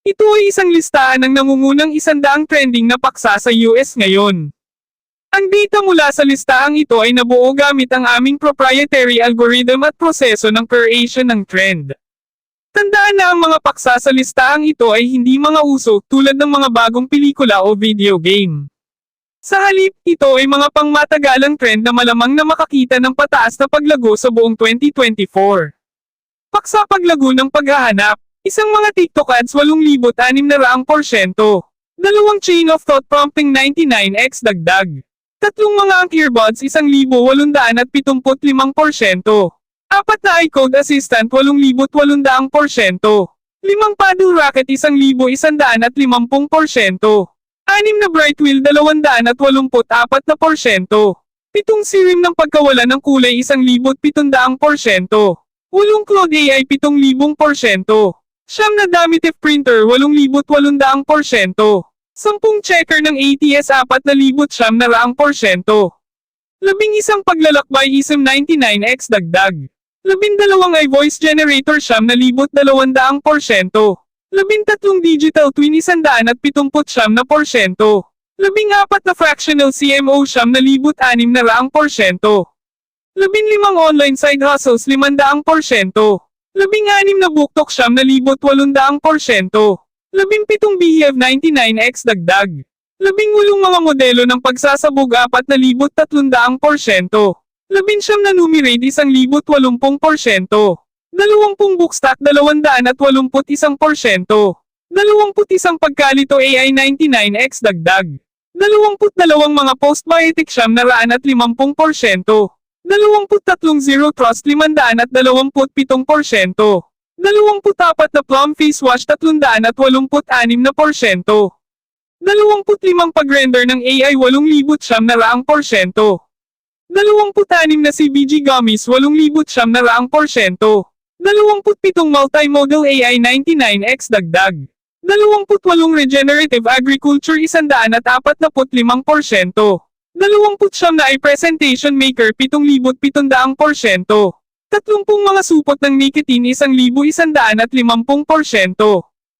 Ito ay isang listahan ng nangungunang isandaang trending na paksa sa US ngayon. Ang data mula sa listahang ito ay nabuo gamit ang aming proprietary algorithm at proseso ng creation ng trend. Tandaan na ang mga paksa sa listahang ito ay hindi mga uso tulad ng mga bagong pelikula o video game. Sa halip, ito ay mga pangmatagalang trend na malamang na makakita ng pataas na paglago sa buong 2024. Paksa paglago ng paghahanap. Isang mga TikTok ads 8,600%. Dalawang chain of thought prompting 99x dagdag. Tatlong mga ang earbuds 1,875%. Apat na iCode Assistant 8,800%. Limang paddle racket 1,150%. Anim na bright wheel 284%. Pitong sirim ng pagkawala ng kulay 1,700%. Walong cloud AI 7,000%. Siyam na Damitif printer 8,800%. Sampung checker ng ATS 4,000 siyam na raang porsyento. Labing isang paglalakbay isang 99x dagdag. Labindalawang ay voice generator siyam na libot dalawandaang porsyento. Labintatlong digital twin isandaan at pitumput siyam na porsyento. Labing apat na fractional CMO siyam na libot anim na raang porsyento. Labinlimang online side hustles limandaang porsyento. Labing-anim na buktok siyam na libot walundaang porsyento. Labimpitong BHF 99X dagdag. Labing-ulong mga modelo ng pagsasabog apat na libot tatlundaang porsyento. Labinsyam na numerate isang libot walumpung porsyento. Dalawampung bookstock dalawandaan at walumput isang porsyento. Dalawamput isang pagkalito AI 99X dagdag. Dalawamput dalawang mga postbiotic siyam na raan at limampung porsyento. 23 zero trust 527%. 24 na plum face wash 386 na porsyento. 25 pag-render ng AI 8,000 siyam na raang porsyento. 26 na CBG gummies 8,000 siyam na raang porsyento. 27 multimodal AI 99X dagdag. 28 regenerative agriculture 145 porsyento. Dalawamput siyam na ay presentation maker 7,700%. Tatlumpung mga supot ng nicotine 1,150%.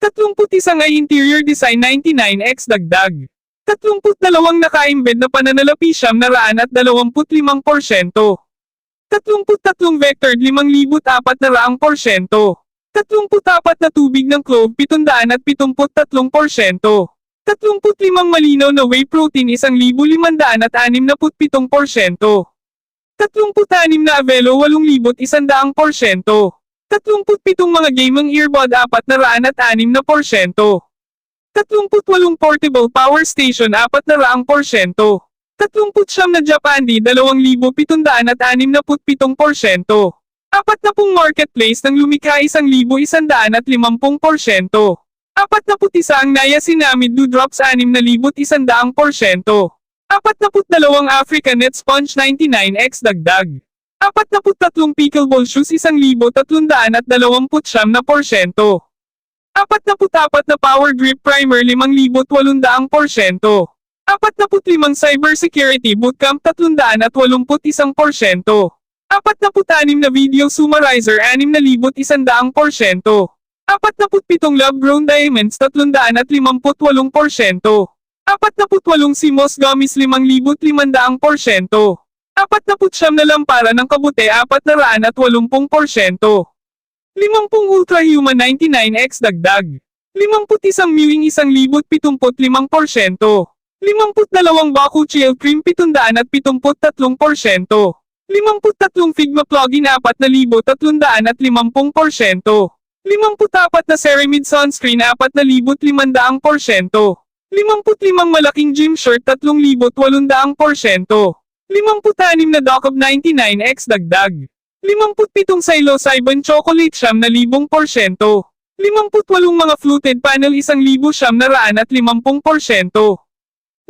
Tatlumput isang ay interior design 99x dagdag. Tatlumput dalawang naka-embed na pananalapi siyam na raan at 25%. Tatlumput tatlong vectored 5,400 na raang porsyento. Tatlumput apat na tubig ng clove 700 at 73%. 35 malinaw na whey protein 1,500 at 67%. 36 na Avelo 8,100%. 37 mga gaming earbud 4 na raan at 6 na porsyento. 38 portable power station 4 na raang porsyento. 39 na Japandi 2,700 at 67 porsyento. 40 marketplace ng lumikha 1,100 at 50 porsyento. Apat na putisa ang naya sinamid drops 6,100%. Apat na put dalawang African Net Sponge 99x dagdag. Apat na put tatlong pickleball shoes 1,320 na porsyento. Apat na put na power grip primer 5,800%. Apat na put limang cybersecurity bootcamp 381%. Apat na put anim na video summarizer 6,100%. 47 lab-grown diamonds 358%. 48 CMOS gummies 5,500%. 49 na lampara ng kabute 480%. 50 ultra-human 99x dagdag. 51 mewing 1,075%. 52 baku chill cream 773%. 53 Figma plugin 4,350%. 54 na Ceramide sunscreen 4,500%. 55 malaking gym shirt 3,800%. 56 na Docob 99x dagdag. 57 psilocybin chocolate siyam na libong porsyento. 58 mga fluted panel 1,000 at 50%.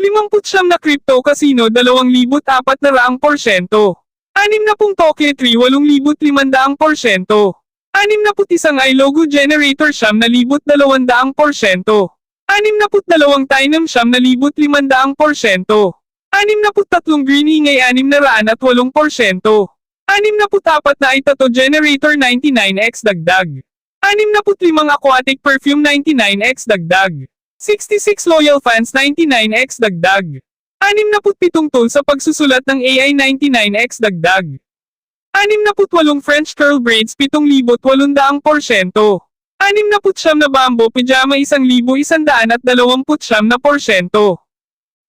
50 na crypto casino 2,400 porsyento. 60 Tokyo Tree 8,500 porsyento. 61 iLogo Generator 9,200 porsyento. 62 Tinem 9,500 porsyento. 63 Green Ingay 608 porsyento. 64 na Itato Generator 99x dagdag. 65 Aquatic Perfume 99x dagdag. 66 Loyal Fans 99x dagdag. 67 Tool sa pagsusulat ng AI 99x dagdag. 68 French Curl Braids 7,800 porsyento. 69 na Bamboo Pajama 1,120 na porsyento.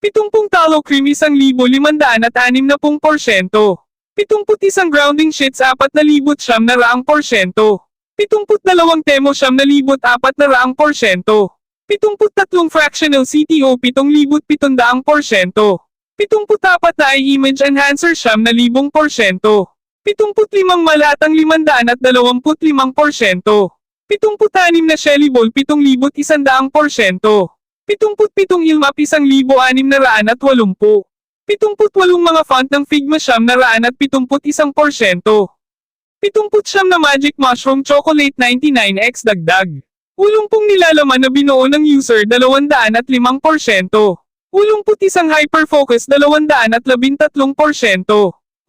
70 Talo Cream 1,500 at 60 porsyento. 71 Grounding Sheets 4,000 na raang porsyento. 72 Temo 400 na raang porsyento. 73 Fractional CTO 7,700 porsyento. 74 na i-image enhancer 1,000 porsyento. 75 malatang 525%. 76 na Shelly Ball 7,100%. 77 Ilmap 1,680. 78 mga font ng Figma Sham na raan at 71%. 79 na Magic Mushroom Chocolate 99X dagdag. Ulong pong nilalaman na binuo ng user 205%. Ulong putisang hyperfocus 213%.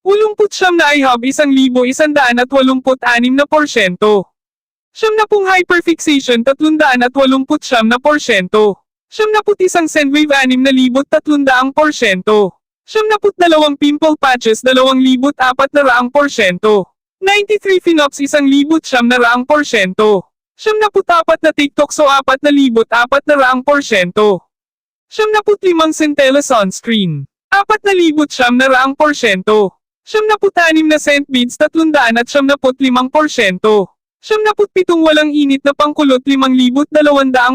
8,000 siyam na raang porsyento. Ulong put siyam na iHub 1,186 na porsyento. Siyam na pong hyperfixation 380 siyam na porsyento. Siyam na put isang Sendwave 6,300 porsyento. Siyam na put dalawang pimple patches 2,400 porsyento. 93 Phenops 1,000 siyam na raang porsyento. Siyam na put apat na TikTok so 4,400 porsyento. Siyam na put limang Centella sunscreen. 4,000 siyam na raang porsyento. Siyam na scent beads 300 at siyam na put limang porsyento. Siyam na put pitong walang init na pangkulot 5,200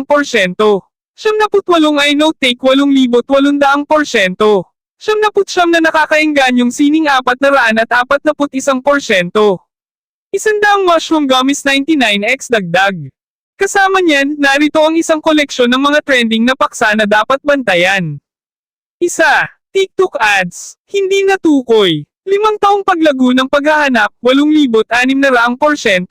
porsyento. Siyam na put walong I note take 8,800 porsyento. Siyam na nakakainganyong sining apat na raan at apat na put isang porsyento. Isandaang mushroom gummies 99x dagdag. Kasama niyan, narito ang isang koleksyon ng mga trending na paksa na dapat bantayan. Isa, TikTok ads, hindi natukoy. Limang taong paglago ng paghahanap, 8,600%.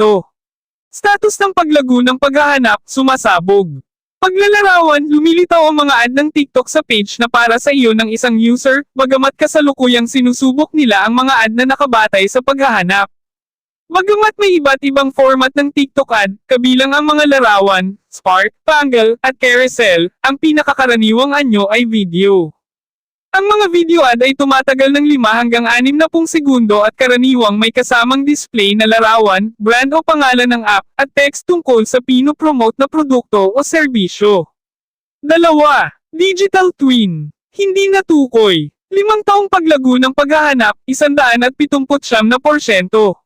Status ng paglago ng paghahanap, sumasabog. Paglalarawan, lumilitaw ang mga ad ng TikTok sa page na para sa iyo ng isang user, bagamat kasalukuyang sinusubok nila ang mga ad na nakabatay sa paghahanap. Bagamat may iba't ibang format ng TikTok ad, kabilang ang mga larawan, spark, pangle, at carousel, ang pinakakaraniwang anyo ay video. Ang mga video ad ay tumatagal ng 5 hanggang 6 na pung segundo at karaniwang may kasamang display na larawan, brand o pangalan ng app, at text tungkol sa pino-promote na produkto o serbisyo. Dalawa, Digital Twin. Hindi natukoy. Limang taong paglago ng paghahanap, 179 na porsyento.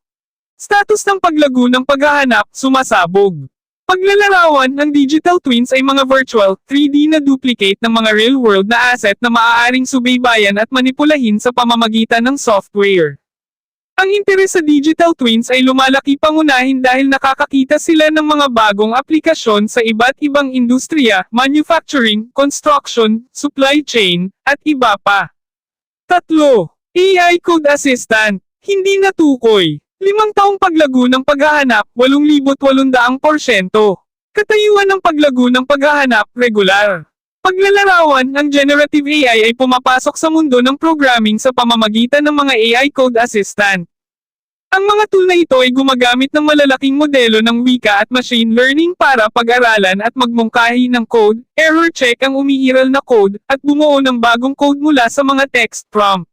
Status ng paglago ng paghahanap, sumasabog. Paglalarawan ng digital twins ay mga virtual, 3D na duplicate ng mga real-world na asset na maaaring subaybayan at manipulahin sa pamamagitan ng software. Ang interes sa digital twins ay lumalaki pangunahin dahil nakakakita sila ng mga bagong aplikasyon sa iba't ibang industriya, manufacturing, construction, supply chain, at iba pa. Tatlo, AI Code Assistant, hindi natukoy. Limang taong paglago ng paghahanap, 8,800 porsyento. Katayuan ng paglago ng paghahanap, regular. Paglalarawan, ang generative AI ay pumapasok sa mundo ng programming sa pamamagitan ng mga AI code assistant. Ang mga tool na ito ay gumagamit ng malalaking modelo ng wika at machine learning para pag-aralan at magmungkahi ng code, error check ang umiiral na code, at bumuo ng bagong code mula sa mga text prompt.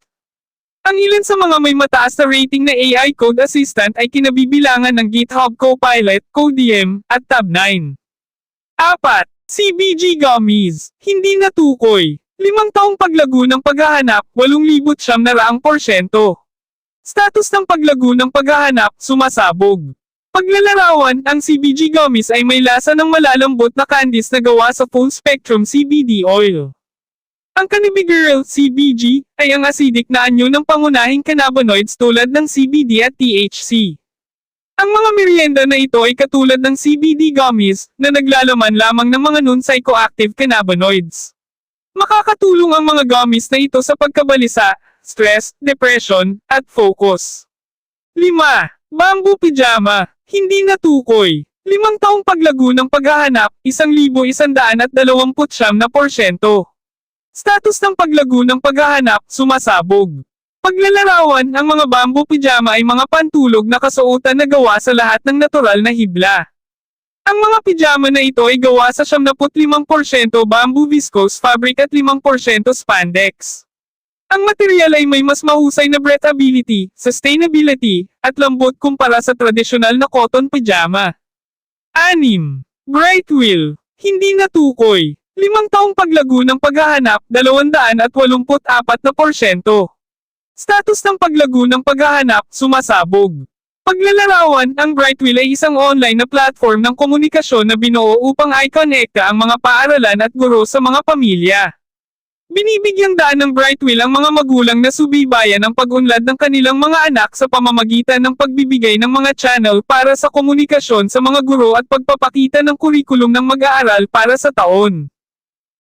Ang ilan sa mga may mataas na rating na AI Code Assistant ay kinabibilangan ng GitHub Copilot, Codiem, at Tab9. Apat, CBG Gummies, hindi natukoy. Limang taong paglago ng paghahanap, 8,000 na raang porsyento. Status ng paglago ng paghahanap, sumasabog. Paglalarawan, ang CBG gummies ay may lasa ng malalambot na candies na gawa sa full spectrum CBD oil. Ang cannabigerol CBG ay ang acidic na anyo ng pangunahing cannabinoids tulad ng CBD at THC. Ang mga merienda na ito ay katulad ng CBD gummies na naglalaman lamang ng mga non-psychoactive cannabinoids. Makakatulong ang mga gummies na ito sa pagkabalisa, stress, depression, at focus. 5. Bamboo Pijama, hindi natukoy. Limang taong paglago ng paghahanap, 1,129 na porsyento. Status ng paglago ng paghahanap, sumasabog. Paglalarawan, ang mga bamboo pijama ay mga pantulog na kasuotan na gawa sa lahat ng natural na hibla. Ang mga pijama na ito ay gawa sa 75% bamboo viscose fabric at 5% spandex. Ang material ay may mas mahusay na breathability, sustainability, at lambot kumpara sa tradisyonal na cotton pajama. 6. Bright Wheel. Hindi natukoy. Limang taong paglago ng paghahanap, 284 na porsyento. Status ng paglago ng paghahanap, sumasabog. Paglalarawan, ang Brightwheel ay isang online na platform ng komunikasyon na binuo upang i-connecta ang mga paaralan at guro sa mga pamilya. Binibigyang daan ng Brightwheel ang mga magulang na subibayan ang pag-unlad ng kanilang mga anak sa pamamagitan ng pagbibigay ng mga channel para sa komunikasyon sa mga guro at pagpapakita ng kurikulum ng mag-aaral para sa taon.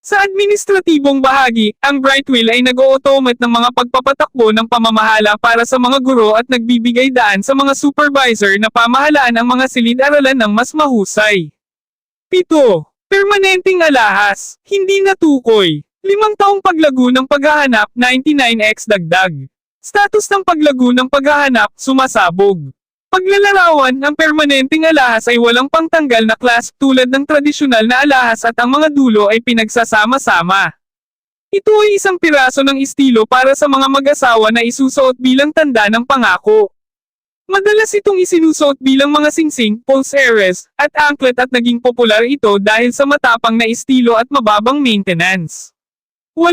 Sa administratibong bahagi, ang Brightwheel ay nag-automate ng mga pagpapatakbo ng pamamahala para sa mga guro at nagbibigay daan sa mga supervisor na pamahalaan ang mga silid-aralan ng mas mahusay. 7. Permanenteng alahas, hindi natukoy. Limang taong paglago ng paghahanap, 99x dagdag. Status ng paglago ng paghahanap, sumasabog. Paglalarawan, ang permanenteng alahas ay walang pangtanggal na clasp tulad ng tradisyonal na alahas at ang mga dulo ay pinagsasama-sama. Ito ay isang piraso ng estilo para sa mga mag-asawa na isusuot bilang tanda ng pangako. Madalas itong isinusuot bilang mga singsing, pulseres, at anklet at naging popular ito dahil sa matapang na estilo at mababang maintenance. 8.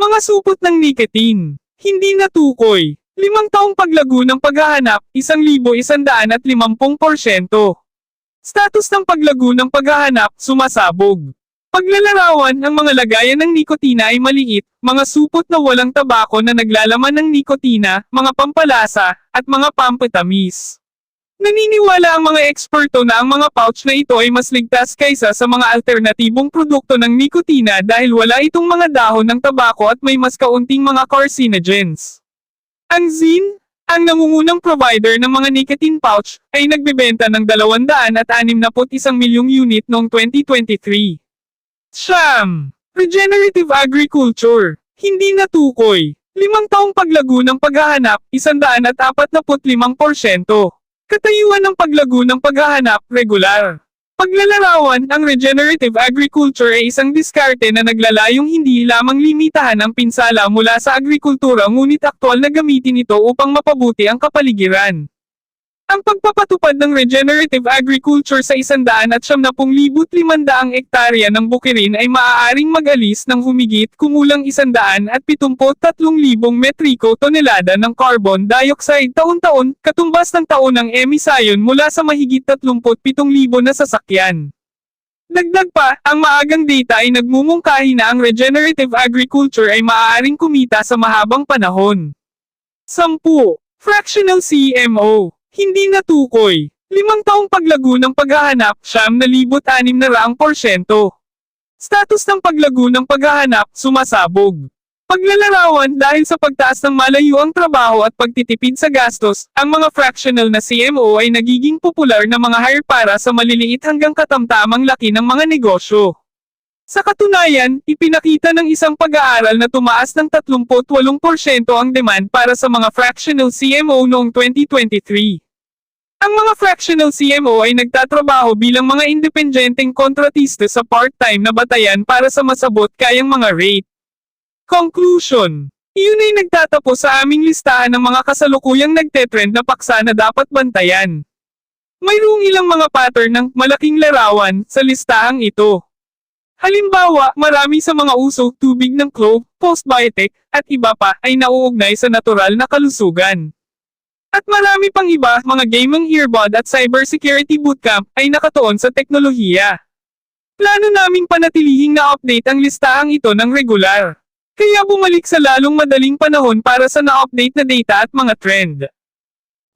Mga supot ng nicotine. Hindi natukoy. Limang taong paglago ng paghahanap, 1,150%. Status ng paglago ng paghahanap, sumasabog. Paglalarawan, ang mga lagayan ng nikotina ay maliit, mga supot na walang tabako na naglalaman ng nikotina, mga pampalasa, at mga pampatamis. Naniniwala ang mga eksperto na ang mga pouch na ito ay mas ligtas kaysa sa mga alternatibong produkto ng nikotina dahil wala itong mga dahon ng tabako at may mas kaunting mga carcinogens. Ang Zin, ang nangungunang provider ng mga nicotine pouch, ay nagbebenta ng 261 milyong unit noong 2023. Siyam! Regenerative Agriculture. Hindi natukoy. Limang taong paglago ng paghahanap, 145%. Katayuan ng paglago ng paghahanap, regular. Paglalarawan, ang regenerative agriculture ay isang diskarte na naglalayong hindi lamang limitahan ang pinsala mula sa agrikultura ngunit aktwal na gamitin ito upang mapabuti ang kapaligiran. Ang pagpapatupad ng regenerative agriculture sa 170,500 ektarya ng bukirin ay maaaring mag-alis ng humigit kumulang 173,000 metriko tonelada ng carbon dioxide taon-taon, katumbas ng taon ng emisyon mula sa mahigit 37,000 na sasakyan. Dagdag pa, ang maagang data ay nagmumungkahi na ang regenerative agriculture ay maaaring kumita sa mahabang panahon. 10. Fractional CMO hindi natukoy. Limang taong paglago ng paghahanap, siyam na libot anim na raang porsyento. Status ng paglago ng paghahanap, sumasabog. Paglalarawan dahil sa pagtaas ng malayo ang trabaho at pagtitipid sa gastos, ang mga fractional na CMO ay nagiging popular na mga hire para sa maliliit hanggang katamtamang laki ng mga negosyo. Sa katunayan, ipinakita ng isang pag-aaral na tumaas ng 38% ang demand para sa mga fractional CMO noong 2023. Ang mga fractional CMO ay nagtatrabaho bilang mga independenteng kontratista sa part-time na batayan para sa masabot kayang mga rate. Conclusion Iyon ay nagtatapos sa aming listahan ng mga kasalukuyang nagtetrend na paksa na dapat bantayan. Mayroong ilang mga pattern ng malaking larawan sa listahang ito. Halimbawa, marami sa mga uso tubig ng clove, postbiotic, at iba pa ay nauugnay sa natural na kalusugan. At marami pang iba, mga gaming earbud at cybersecurity bootcamp ay nakatuon sa teknolohiya. Plano naming panatilihing na-update ang listahang ito ng regular. Kaya bumalik sa lalong madaling panahon para sa na-update na data at mga trend.